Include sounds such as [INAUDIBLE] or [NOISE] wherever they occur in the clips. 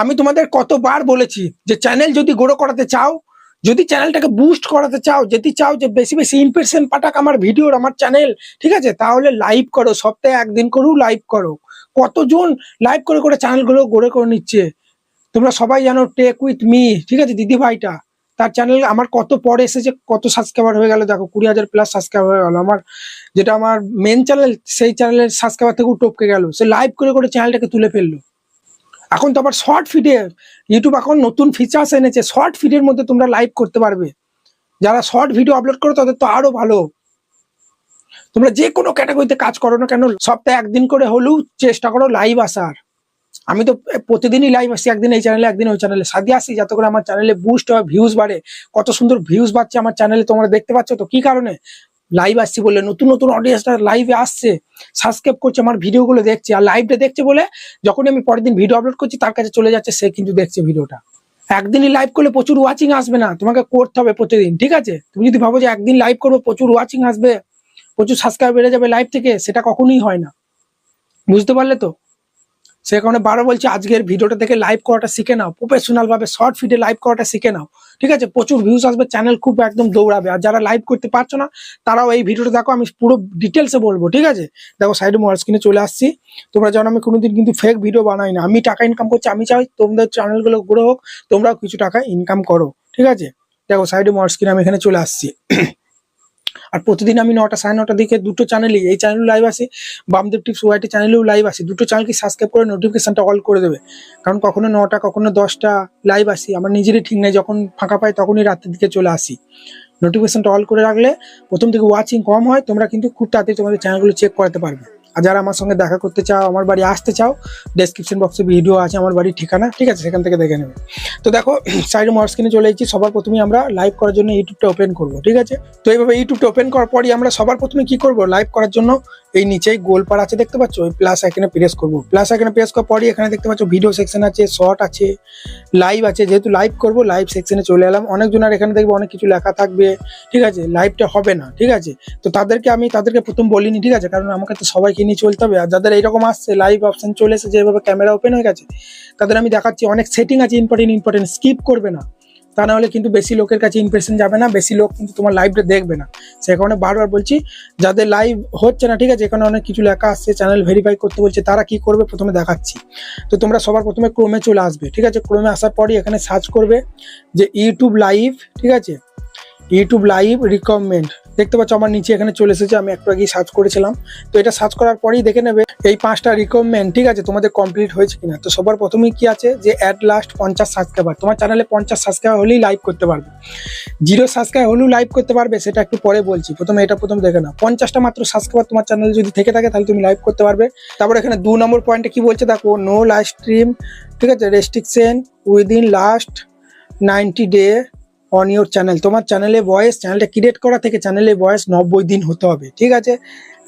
আমি তোমাদের কতবার বলেছি যে চ্যানেল যদি গ্রো করাতে চাও, যদি চ্যানেলটাকে বুস্ট করাতে চাও, যদি চাও যে বেশি বেশি ইমপ্রেশন পাঠাক আমার ভিডিওর আমার চ্যানেল ঠিক আছে? তাহলে লাইভ করো, সপ্তাহে একদিন করেও লাইভ করো। কতজন লাইভ করে করে চ্যানেলগুলো গড়ে করে নিচ্ছে? তোমরা সবাই জানো টেক উইথ মি ঠিক আছে? দিদি ভাইটা তার চ্যানেল আমার কত পরে এসেছে, কত সাবস্ক্রাইবার হয়ে গেল? দেখো, কুড়ি হাজার প্লাস সাবস্ক্রাইবার হয়ে গেল। আমার যেটা আমার মেন চ্যানেল সেই চ্যানেলের সাবস্ক্রাইবার থেকেও টপকে গেল। সে লাইভ করে করে চ্যানেলটাকে তুলে ফেলল। এখন তো আবার শর্ট ফিডে ইউটিউব এখন নতুন ফিচার্স এনেছে। শর্ট ফিডের মধ্যে তোমরা লাইভ করতে পারবে। যারা শর্ট ভিডিও আপলোড করো, তাদের তো আরও ভালো। তোমরা যে কোনো ক্যাটাগরিতে কাজ করো না কেন, সপ্তাহে একদিন করে হলেও চেষ্টা করো লাইভ আসার। আমি তো প্রতিদিনই লাইভ আসি, একদিন এই চ্যানেলে একদিন ওই চ্যানেলে সাথে আসি, যাতে করে আমার চ্যানেলে বুস্ট হয় ভিউজ বাড়ে। কত সুন্দর ভিউজ বাড়ছে আমার চ্যানেলে তোমরা দেখতে পাচ্ছ তো? কি কারণে? লাইভ আসছি বলে, নতুন নতুন অডিয়েন্সটা লাইভে আসছে সাবস্ক্রাইব করছে, আমার ভিডিওগুলো দেখছে, আর লাইভটা দেখছে বলে, যখনই আমি পরের দিন ভিডিও আপলোড করছি, তার কাছে চলে যাচ্ছে, সে কিন্তু দেখছে ভিডিওটা। একদিনই লাইভ করলে প্রচুর ওয়াচিং আসবে না, তোমাকে করতে হবে প্রতিদিন, ঠিক আছে? তুমি যদি ভাবো যে একদিন লাইভ করব, প্রচুর ওয়াচিং আসবে, প্রচুর সাবস্ক্রাইব বেড়ে যাবে লাইভ থেকে, সেটা কখনোই হয় না। বুঝতে পারলে তো? সে কারণে বারো বলছি, আজকের ভিডিওটা থেকে লাইভ করাটা শিখে নাও। প্রফেশনাল ভাবে শর্ট ফিডে লাইভ করাটা শিখে নাও। ঠিক আছে? প্রচুর ভিউজ আসবে চ্যানেল খুব একদম দৌড়াবে। আর যারা লাইভ করতে পারছ না, তারাও এই ভিডিওটা দেখো, আমি পুরো ডিটেলসে বলব, ঠিক আছে? দেখো সাইডে মোবাইল স্ক্রিনে চলে আসছি। তোমরা জানো, আমি কোনোদিন কিন্তু ফেক ভিডিও বানাই না। আমি টাকা ইনকাম করছি, আমি চাই তোমাদের চ্যানেলগুলো গ্রো হোক, তোমরাও কিছু টাকা ইনকাম করো, ঠিক আছে? দেখো সাইডে মোবাইল স্ক্রিনে আমি এখানে চলে আসছি। আর প্রতিদিন আমি নটা সাড়ে নটার দিকে দুটো চ্যানেলে এই চ্যানেলও লাইভ আসি। বামদেব টিপস ওয়াইটি চ্যানেলেও লাইভ আসি। দুটো চ্যানেলকে সাবস্ক্রাইব করে নোটিফিকেশনটা অল করে দেবে। কারণ কখনো নটা, কখনো দশটা লাইভ আসি। আমার নিজেরই ঠিক নেই, যখন ফাঁকা পাই তখনই রাতের দিকে চলে আসি। নোটিফিকেশনটা অল করে রাখলে প্রথম থেকে ওয়াচিং কম হয়, তোমরা কিন্তু খুব তাড়াতাড়ি তোমাদের চ্যানেলগুলো চেক করাতে পারবে। আর যারা আমার সঙ্গে দেখা করতে চাও, আমার বাড়ি আসতে চাও ডেসক্রিপশন বক্সে ভিডিও আছে আমার বাড়ির ঠিকানা, ঠিক আছে? সেখান থেকে দেখে নেবে। তো দেখো [CLEARS THROAT] সাইড স্ক্রিনে চলে এসেছি, সবার প্রথমে আমরা লাইভ করার জন্য ইউটিউবটা ওপেন করব, ঠিক আছে? তো এইভাবে ইউটিউবটা ওপেন করার পরই আমরা সবার প্রথমে কি করব? লাইভ করার জন্য এই নিচেই গোল পার আছে, দেখতে পাচ্ছ? ওই প্লাস এখানে প্রেস করব। প্লাস এখানে প্রেস করার পরই এখানে দেখতে পাচ্ছ ভিডিও সেকশন আছে শর্ট আছে লাইভ আছে। যেহেতু লাইভ করব লাইভ সেকশনে চলে এলাম। অনেকজনের এখানে দেখব অনেক কিছু লেখা থাকবে, ঠিক আছে? লাইভটা হবে না, ঠিক আছে? তো তাদেরকে আমি, তাদেরকে প্রথম বলিনি, ঠিক আছে? কারণ আমাকে তো সবাইকে নিয়ে চলতে হবে। আর যাদের এইরকম আসছে লাইভ অপশন চলে এসেছে, যেভাবে ক্যামেরা ওপেন হয়ে গেছে, তাদের আমি দেখাচ্ছি। অনেক সেটিং আছে ইম্পর্টেন্ট ইম্পর্টেন্ট স্কিপ করবে না। তা না হলে কিন্তু বেশি লোকের কাছে ইমপ্রেশন যাবে না, বেশি লোক কিন্তু তোমার লাইভটা দেখবে না। সে কারণে বারবার বলছি, যাদের লাইভ হচ্ছে না, ঠিক আছে, এখানে অনেক কিছু লেখা আসছে চ্যানেল ভেরিফাই করতে বলছে, তারা কি করবে? প্রথমে দেখাচ্ছি। তো তোমরা সবার প্রথমে ক্রোমে চলে আসবে, ঠিক আছে? ক্রোমে আসার পরই এখানে সার্চ করবে যে ইউটিউব লাইভ ঠিক আছে? ইউটিউব লাইভ রিকমেন্ড দেখতে পাচ্ছ, আমার নিচে এখানে চলে এসেছে, আমি একটু আগেই সার্চ করেছিলাম। তো এটা সার্চ করার পরেই দেখে নেবে এই পাঁচটা রিকমেন্ড ঠিক আছে, তোমাদের কমপ্লিট হয়েছে কিনা? তো সবার প্রথমেই কি আছে? যে অ্যাট লাস্ট পঞ্চাশ সাবস্ক্রাইবার তোমার চ্যানেলে পঞ্চাশ সাবস্ক্রাইবার হলেই লাইভ করতে পারবে। জিরো সাবস্ক্রাইব হলেও লাইভ করতে পারবে, সেটা একটু পরে বলছি। প্রথমে এটা প্রথম দেখে না পঞ্চাশটা মাত্র সাবস্ক্রাইবার তোমার চ্যানেলে যদি থেকে থাকে, তাহলে তুমি লাইভ করতে পারবে। তারপর এখানে দু নম্বর পয়েন্টে কি বলছে? দেখো নো লাইভ স্ট্রিম ঠিক আছে? Restriction within last ninety day on your channel তোমার চ্যানেলে বয়স চ্যানেলটা ক্রিয়েট করা থেকে চ্যানেলে বয়স নব্বই দিন হতে হবে, ঠিক আছে?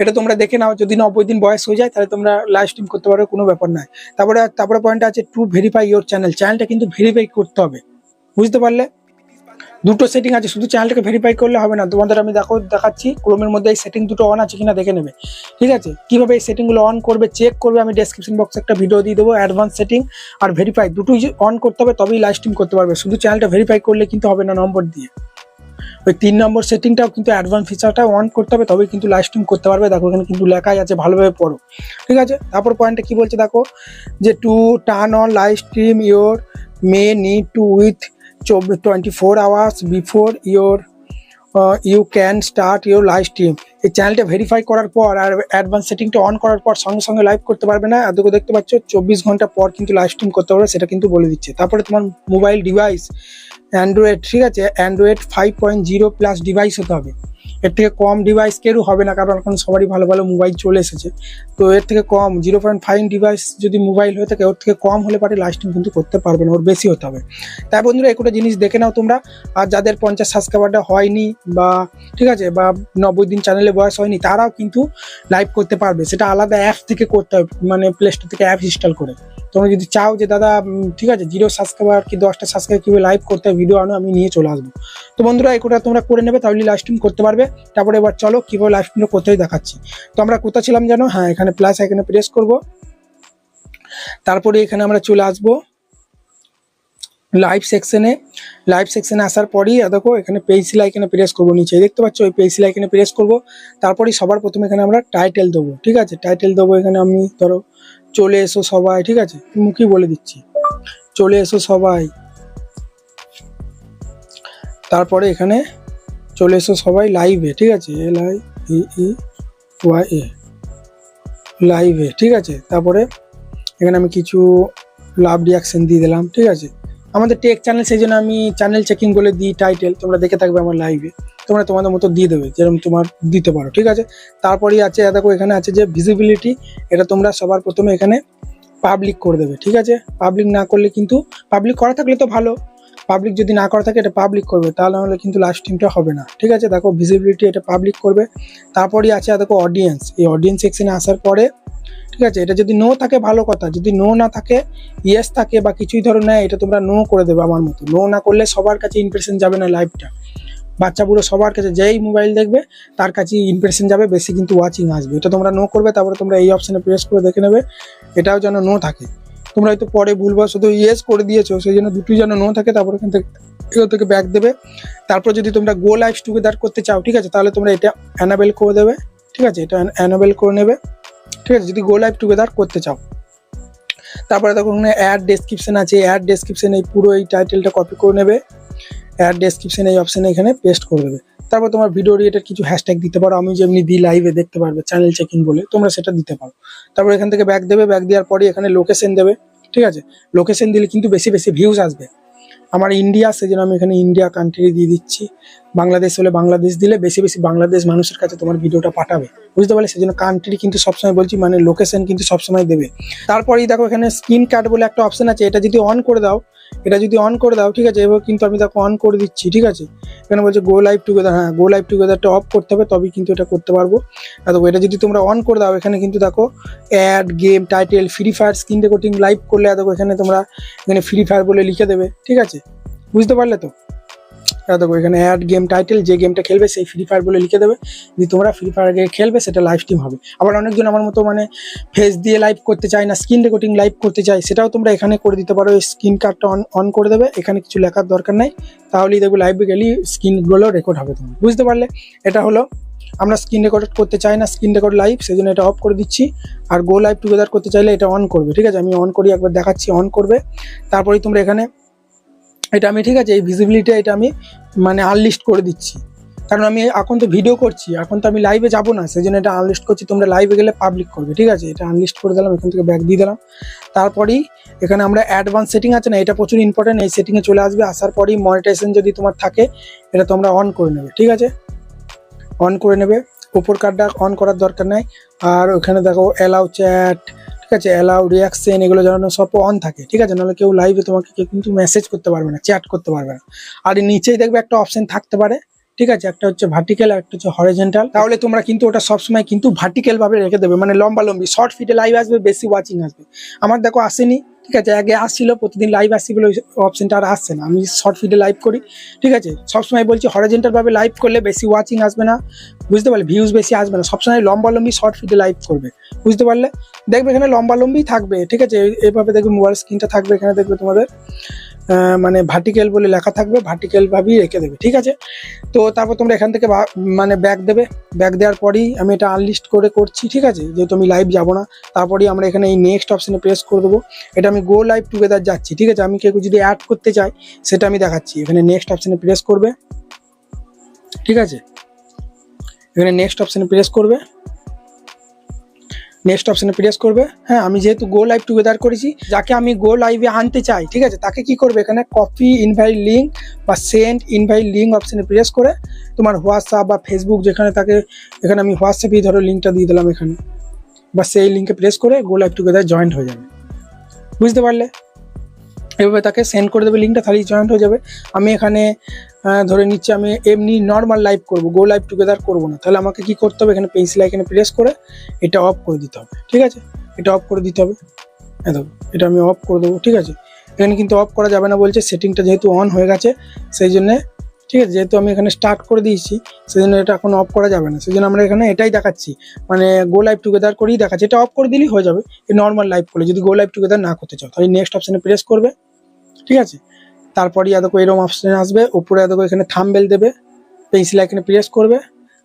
এটা তোমরা দেখে নাও, যদি নব্বই দিন বয়স হয়ে যায়, তাহলে তোমরা লাইভ স্ট্রিম করতে পারো, কোনো ব্যাপার নয়। তারপরে তারপরে পয়েন্ট আছে টু ভেরিফাই ইউর চ্যানেল চ্যানেলটা কিন্তু ভেরিফাই করতে হবে। বুঝতে পারলে? দুটো সেটিং আছে, শুধু চ্যানেলটাকে ভেরিফাই করলে হবে না। তোমাদের আমি দেখো, দেখাচ্ছি ক্রোমের মধ্যে এই সেটিং দুটো অন আছে কিনা দেখে নেবে। ঠিক আছে? কীভাবে এই সেটিংগুলো অন করবে চেক করবে, আমি ডেসক্রিপশন বক্সে একটা ভিডিও দিয়ে দেবো অ্যাডভান্স সেটিং আর ভেরিফাই দুটোই অন করতে হবে, তবেই লাইভ স্ট্রিম করতে পারবে। শুধু চ্যানেলটা ভেরিফাই করলে কিন্তু হবে না, নম্বর দিয়ে। ওই তিন নম্বর সেটিংটাও কিন্তু অ্যাডভান্স ফিচারটা অন করতে হবে, তবেই কিন্তু লাইভ স্ট্রিম করতে পারবে। দেখো, এখানে কিন্তু লেখাই আছে, ভালোভাবে পড়ো। ঠিক আছে? তারপর পয়েন্টটা কি বলছে দেখো? যে to turn on live stream your may need to with twenty four hours before your you can start your live stream এই চ্যানেলটা ভেরিফাই করার পর আর অ্যাডভান্স সেটিংটা অন করার পর সঙ্গে সঙ্গে লাইভ করতে পারবে না। এতটুকু দেখতে পাচ্ছ, চব্বিশ ঘণ্টা পর কিন্তু লাইভ স্ট্রিম করতে পারবে, সেটা কিন্তু বলে দিচ্ছে। তারপরে তোমার মোবাইল ডিভাইস অ্যান্ড্রয়েড, ঠিক আছে? Android five point zero plus device হতে হবে। এর থেকে কম ডিভাইস কেউ হবে না, কারণ এখন সবারই ভালো ভালো মোবাইল চলে এসেছে। তো এর থেকে কম জিরো পয়েন্ট ফাইভ ডিভাইস যদি মোবাইল হয়ে থাকে, ওর থেকে কম হলে পারে লাস্টিং কিন্তু করতে পারবে না, ওর বেশি হতে হবে। তাই বন্ধুরা একটা জিনিস দেখে নাও তোমরা। আর যাদের পঞ্চাশ সাবস্ক্রাইবারটা হয়নি বা, ঠিক আছে, বা নব্বই দিন চ্যানেলে বয়স হয়নি, তারাও কিন্তু লাইভ করতে পারবে। সেটা আলাদা অ্যাপ থেকে করতে হবে মানে প্লে স্টোর থেকে অ্যাপ ইনস্টল করে। তোমরা যদি চাও যে, দাদা ঠিক আছে, জিরো সাবস্ক্রাইবার কি, দশটা সাবস্ক্রাইব কীভাবে লাইভ করতে হয় ভিডিও আনো, আমি নিয়ে চলে আসব। তো বন্ধুরা এটা তোমরা করে নেবে, তাহলে লাইভ স্ট্রিম করতে পারবে। তারপরে এবার চলো, কীভাবে লাইভ স্ট্রিম করতে দেখাচ্ছি। তো আমরা কোথা ছিলাম যেন হ্যাঁ এখানে প্লাস এখানে প্রেস করব। তারপরে এখানে আমরা চলে আসব লাইভ সেকশনে লাইভ সেকশনে আসার পরেই দেখো, এখানে পেন্সিল আইকনে প্রেস করব নিচে। দেখতে পাচ্ছ ওই পেন্সিল আইকনে প্রেস করব। তারপরেই সবার প্রথমে এখানে আমরা টাইটেল দেবো, ঠিক আছে? টাইটেল দেবো এখানে আমি, ধরো চলে এসো সবাই, ঠিক আছে? মুখই বলে দিচ্ছি। চলে এসো সবাই। তারপরে এখানে চলে এসো সবাই লাইভে ঠিক আছে? L I E Y A লাইভে ঠিক আছে? তারপরে এখানে আমি কিছু লাভ রিয়াকশন দিয়ে দিলাম, ঠিক আছে? আমাদের টেক চ্যানেল সেই জন্য আমি চ্যানেল চেকিং বলে দিই টাইটেল তোমরা দেখে থাকবে আমার লাইভে তোমরা তোমাদের মতো দিয়ে দেবে, যেরকম তোমার দিতে পারো, ঠিক আছে? তারপরেই আছে, দেখো এখানে আছে যে ভিজিবিলিটি এটা তোমরা সবার প্রথমে এখানে পাবলিক করে দেবে, ঠিক আছে? পাবলিক না করলে কিন্তু পাবলিক করা থাকলে তো ভালো। পাবলিক যদি না করা থাকে, এটা পাবলিক করবে তাহলে হলে কিন্তু লাইভ স্ট্রিমটা হবে না, ঠিক আছে? দেখো ভিজিবিলিটি এটা পাবলিক করবে। তারপরেই আছে, দেখো অডিয়েন্স এই অডিয়েন্স সেকশনে আসার পরে, ঠিক আছে? এটা যদি নো থাকে, ভালো কথা। যদি নো না থাকে ইয়েস থাকে বা কিছুই ধরো নেয়, এটা তোমরা নো করে দেবে আমার মতো। নো না করলে সবার কাছে ইমপ্রেশন যাবে না লাইভটা বাচ্চা বুড়ো সবার কাছে যেই মোবাইল দেখবে, তার কাছে ইমপ্রেশন যাবে, বেশি কিন্তু ওয়াচিং আসবে। এটা তোমরা নো করবে, তারপরে তোমরা এই অপশানে প্রেস করে দেখে নেবে, এটাও যেন নো থাকে। তোমরা হয়তো পরে ভুলবা শুধু ইয়েস করে দিয়েছ, সেই জন্য দুটোই যেন নো থাকে, তারপর এখান থেকে এখান থেকে ব্যাক দেবে। তারপর যদি তোমরা গো লাইভ টুগেদার করতে চাও, ঠিক আছে, তাহলে তোমরা এটা অ্যানাবেল করে দেবে, ঠিক আছে, এটা অ্যানাবেল করে নেবে। ঠিক আছে, যদি গো লাইভ টুগেদার করতে চাও। তারপরে দেখো, ওখানে অ্যাড ডেসক্রিপশন আছে অ্যাড ডেসক্রিপশন এই পুরো এই টাইটেলটা কপি করে নেবে। অ্যাড ডেসক্রিপশন এই অপশানে এখানে পেস্ট করে দেবে। তারপর তোমার ভিডিও রিলেটেড কিছু হ্যাশট্যাগ দিতে পারো। আমি যেমনি দিই লাইভে দেখতে পারবে চ্যানেল চেকিং বলে, তোমরা সেটা দিতে পারো। তারপর এখান থেকে ব্যাক দেবে ব্যাক দেওয়ার পরে এখানে লোকেশন দেবে, ঠিক আছে? লোকেশন দিলে কিন্তু বেশি বেশি ভিউজ আসবে। আমার ইন্ডিয়া সেজন্য আমি এখানে ইন্ডিয়া কান্ট্রি দিয়ে দিচ্ছি। বাংলাদেশ হলে বাংলাদেশ দিলে বেশি বেশি বাংলাদেশ মানুষের কাছে তোমার ভিডিওটা পাঠাবে। বুঝতে পারলে সেজন্য কান্ট্রি কিন্তু সবসময় বলছি মানে লোকেশন কিন্তু সবসময় দেবে। তারপরেই দেখো এখানে স্ক্রিন কার্ড বলে একটা অপশন আছে, এটা যদি অন করে দাও, এটা যদি অন করে দাও, ঠিক আছে, এবার কিন্তু আমি দেখো অন করে দিচ্ছি, ঠিক আছে? এখানে বলছে গো লাইভ টুগেদার হ্যাঁ গো লাইভ টুগেদারটা অফ করতে হবে, তবেই কিন্তু এটা করতে পারব। দেখো, এটা যদি তোমরা অন করে দাও, এখানে কিন্তু দেখো add game title free fire screen recording live করলে দেখো এখানে তোমরা এখানে ফ্রি ফায়ার বলে লিখে দেবে, ঠিক আছে? বুঝতে পারলে তো? আর দেখো, এখানে অ্যাড গেম টাইটেল যে গেমটা খেলবে, সেই ফ্রি ফায়ার বলে লিখে দেবে। যদি তোমরা ফ্রি ফায়ার খেলবে, সেটা লাইভ স্ট্রিম হবে। আবার অনেকজন আমার মতো মানে ফেস দিয়ে লাইভ করতে চায় না স্ক্রিন রেকর্ডিং লাইভ করতে চায়, সেটাও তোমরা এখানে করে দিতে পারো। স্ক্রিন কার্ডটা অন অন করে দেবে। এখানে কিছু লেখার দরকার নাই। তাহলেই দেখবে লাইভে গেলেই স্ক্রিনগুলো রেকর্ড হবে তোমার। বুঝতে পারলে? এটা হলো, আমরা স্ক্রিন রেকর্ড করতে চাই না স্ক্রিন রেকর্ড লাইভ সেই জন্য এটা অফ করে দিচ্ছি। আর গো লাইভ টুগেদার করতে চাইলে এটা অন করবে। ঠিক আছে? আমি অন করি, একবার দেখাচ্ছি অন করবে। তারপরেই তোমরা এখানে এটা আমি, ঠিক আছে, এই ভিজিবিলিটি এটা আমি মানে আনলিস্ট করে দিচ্ছি। কারণ আমি এখন তো ভিডিও করছি, এখন তো আমি লাইভে যাব না সেই জন্য এটা আনলিস্ট করছি, তোমরা লাইভে গেলে পাবলিক করবে, ঠিক আছে? এটা আনলিস্ট করে দিলাম, এখান থেকে ব্যাক দিয়ে দিলাম। তারপরেই এখানে আমরা অ্যাডভান্স সেটিং আছে না, এটা প্রচুর ইম্পর্টেন্ট এই সেটিংয়ে চলে আসবে, আসার পরেই মনিটাইজেশন যদি তোমার থাকে, এটা তোমরা অন করে নেবে, ঠিক আছে? অন করে নেবে, উপর কার্ডটা অন করার দরকার নাই। আর ওখানে দেখো অ্যালাউ চ্যাট ঠিক আছে অ্যালাউ রিয়াকশন এগুলো যেন সব অন থাকে, ঠিক আছে? নাহলে কেউ লাইভে তোমাকে কেউ কিন্তু মেসেজ করতে পারবে না চ্যাট করতে পারবে না। আর নিচেই দেখবে একটা অপশন থাকতে পারে, ঠিক আছে? একটা হচ্ছে ভার্টিক্যাল আর একটা হচ্ছে হরিজেন্টাল তাহলে তোমরা কিন্তু ওটা সবসময় কিন্তু ভার্টিক্যাল ভাবে রেখে দেবে মানে লম্বা লম্বি শর্ট ফিটে লাইভ আসবে, বেশি ওয়াচিং আসবে। আমার দেখো আসেনি ঠিক আছে? আগে আসছিল, প্রতিদিন লাইভ আসছি বলে ওই অপশনটা আর আসছে না। আমি শর্ট ফিডে লাইভ করি, ঠিক আছে? সবসময় বলছি হরিজেন্টাল ভাবে লাইভ করলে বেশি ওয়াচিং আসবে না। বুঝতে পারলে? ভিউজ বেশি আসবে না। সবসময় লম্বা লম্বি শর্ট ফিডে লাইভ করবে। বুঝতে পারলে? দেখবে এখানে লম্বা লম্বি থাকবে, ঠিক আছে? এই- এইভাবে দেখবে মোবাইল স্ক্রিনটা থাকবে, এখানে দেখবে তোমাদের মানে ভার্টিক্যাল বলে লেখা থাকবে ভার্টিক্যাল ভাবেই রেখে দেবে, ঠিক আছে? তো তারপর তোমরা এখান থেকে মানে ব্যাক দেবে। ব্যাক দেওয়ার পরেই আমি এটা আনলিস্ট করে করছি, ঠিক আছে? যেহেতু আমি লাইভ যাব না, তারপরেই আমরা এখানে এই নেক্সট অপশানে প্রেস করে দেবো। এটা আমি গো লাইভ টুগেদার যাচ্ছি, ঠিক আছে? আমি কেউ যদি অ্যাড করতে চাই, সেটা আমি দেখাচ্ছি। এখানে নেক্সট অপশানে প্রেস করবে, ঠিক আছে? এখানে নেক্সট অপশানে প্রেস করবে নেক্সট অপশানে প্রেস করবে। হ্যাঁ আমি যেহেতু গো লাইভ টুগেদার করেছি, যাকে আমি গো লাইভে আনতে চাই, ঠিক আছে? তাকে কি করবে? এখানে কপি ইনভাইট লিঙ্ক বা সেন্ড ইনভাইট লিঙ্ক অপশানে প্রেস করে তোমার হোয়াটসঅ্যাপ বা ফেসবুক যেখানে তাকে এখানে আমি হোয়াটসঅ্যাপেই ধরো লিঙ্কটা দিয়ে দিলাম এখানে। বা সেই লিঙ্কে প্রেস করে গো লাইভ টুগেদার জয়েন্ট হয়ে যাবে। বুঝতে পারলে? এভাবে তাকে সেন্ড করে দেবে লিঙ্কটা তাহলেই জয়েন্ট হয়ে যাবে। আমি এখানে ধরে নিচ্ছি আমি এমনি নর্মাল লাইভ করব গো লাইভ টুগেদার করব না। তাহলে আমাকে কি করতে হবে? এখানে পেন্সিল এখানে প্রেস করে এটা অফ করে দিতে হবে, ঠিক আছে? এটা অফ করে দিতে হবে। দেখো, এটা আমি অফ করে দেবো, ঠিক আছে? এখানে কিন্তু অফ করা যাবে না বলছে সেটিংটা যেহেতু অন হয়ে গেছে, সেই জন্যে ঠিক আছে? যেহেতু আমি এখানে স্টার্ট করে দিয়েছি সেই জন্য এটা এখন অফ করা যাবে না। সেই জন্য আমরা এখানে এটাই দেখাচ্ছি। মানে গো লাইভ টুগেদার করেই দেখাচ্ছি। এটা অফ করে দিলেই হয়ে যাবে নর্মাল লাইভ করলে। যদি গো লাইভ টুগেদার না করতে চাও, তাহলে নেক্সট অপশানে প্রেস করবে, ঠিক আছে? তারপরে দেখো এরকম অপশন আসবে। উপরে দেখো এখানে থাম্বেল দেবে পেন্সিল আইকনে প্রেস করবে।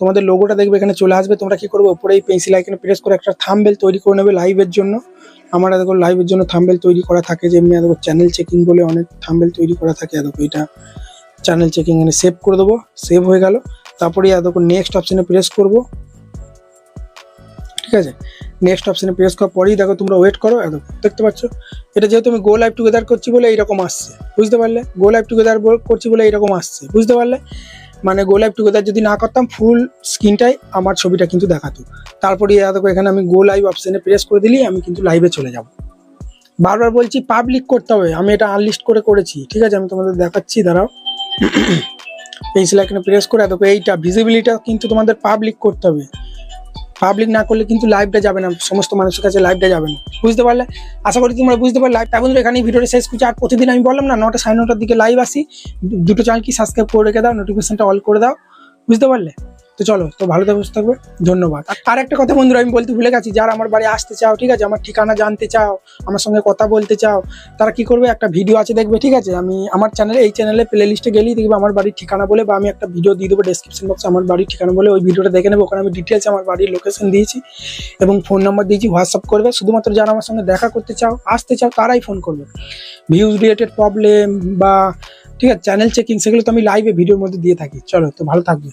তোমাদের লোগোটা দেখবে, এখানে চলে আসবে। তোমরা কি করবে? উপরে এই পেন্সিল আইকনে প্রেস করে একটা থাম্বেল তৈরি করে নেবে লাইভের জন্য। আমার দেখো লাইভের জন্য থাম্বেল তৈরি করা থাকে, যেমনি দেখো চ্যানেল চেকিং বলে অনেক থাম্বেল তৈরি করা থাকে দেখো এটা চ্যানেল চেকিং এনে সেভ করে দেবো সেভ হয়ে গেল। তারপরে দেখো নেক্সট অপশানে প্রেস করব। ঠিক আছে? নেক্সট অপশানে প্রেস করার পরেই দেখো তোমরা ওয়েট করো দেখো, দেখতে পাচ্ছ? এটা যেহেতু আমি গো লাইভ টুগেদার করছি বলে এইরকম আসছে, বুঝতে পারলে? গো লাইভ টুগেদার করছি বলে এইরকম আসছে, বুঝতে পারলে? মানে গো লাইভ টুগেদার যদি না করতাম ফুল স্ক্রিনটাই আমার ছবিটা কিন্তু দেখাতো। তারপরে দেখো, এখানে আমি গো লাইভ অপশানে প্রেস করে দিলেই আমি কিন্তু লাইভে চলে যাব। বারবার বলছি পাবলিক করতে হবে, আমি এটা আনলিস্ট করে করেছি। ঠিক আছে? আমি তোমাদের দেখাচ্ছি, দাঁড়াও। পেন্সিল এখানে প্রেস করে দেখো, এইটা ভিজিবিলিটা কিন্তু তোমাদের পাবলিক করতে হবে। পাবলিক না করলে কিন্তু লাইভটা যাবে না, সমস্ত মানুষের কাছে লাইভটা যাবে না। বুঝতে পারলে? আশা করি তোমরা বুঝতে পারলে। লাইভটা বন্ধুরা, এখানেই ভিডিওটা শেষ করছি। আর প্রতিদিন আমি বললাম না, নটা সাড়ে নটার দিকে লাইভ আসি। দুটো চ্যানেল কি সাবস্ক্রাইব করে রেখে দাও নোটিফিকেশনটা অল করে দাও। বুঝতে পারলে? তো চলো, তো ভালো সুস্থ থাকবে ধন্যবাদ। আর একটা কথা বন্ধুরা, আমি বলতে ভুলে গেছি, যারা আমার বাড়ি আসতে চাও, ঠিক আছে, আমার ঠিকানা জানতে চাও, আমার সঙ্গে কথা বলতে চাও, তারা কি করবে? একটা ভিডিও আছে, দেখবে, ঠিক আছে? আমি আমার চ্যানেলে এই চ্যানেলে প্লে লিস্টে গেলেই দেখবে আমার বাড়ির ঠিকানা বলে, বা আমি একটা ভিডিও দিয়ে দেবো ডেসক্রিপশন বক্সে আমার বাড়ির ঠিকানা বলে, ওই ভিডিওটা দেখে নেব, ওখানে আমি ডিটেলস আমার বাড়ির লোকেশন দিয়েছি, এবং ফোন নাম্বার দিয়েছি হোয়াটসঅ্যাপ করবে, শুধুমাত্র যারা আমার সঙ্গে দেখা করতে চাও, আসতে চাও, তারাই ফোন করবে। ভিউজ রিলেটেড প্রবলেম বা, ঠিক আছে চ্যানেল চেকিং সেগুলো তো আমি লাইভে ভিডিওর মধ্যে দিয়ে থাকি। চলো, তো ভালো থাকবে।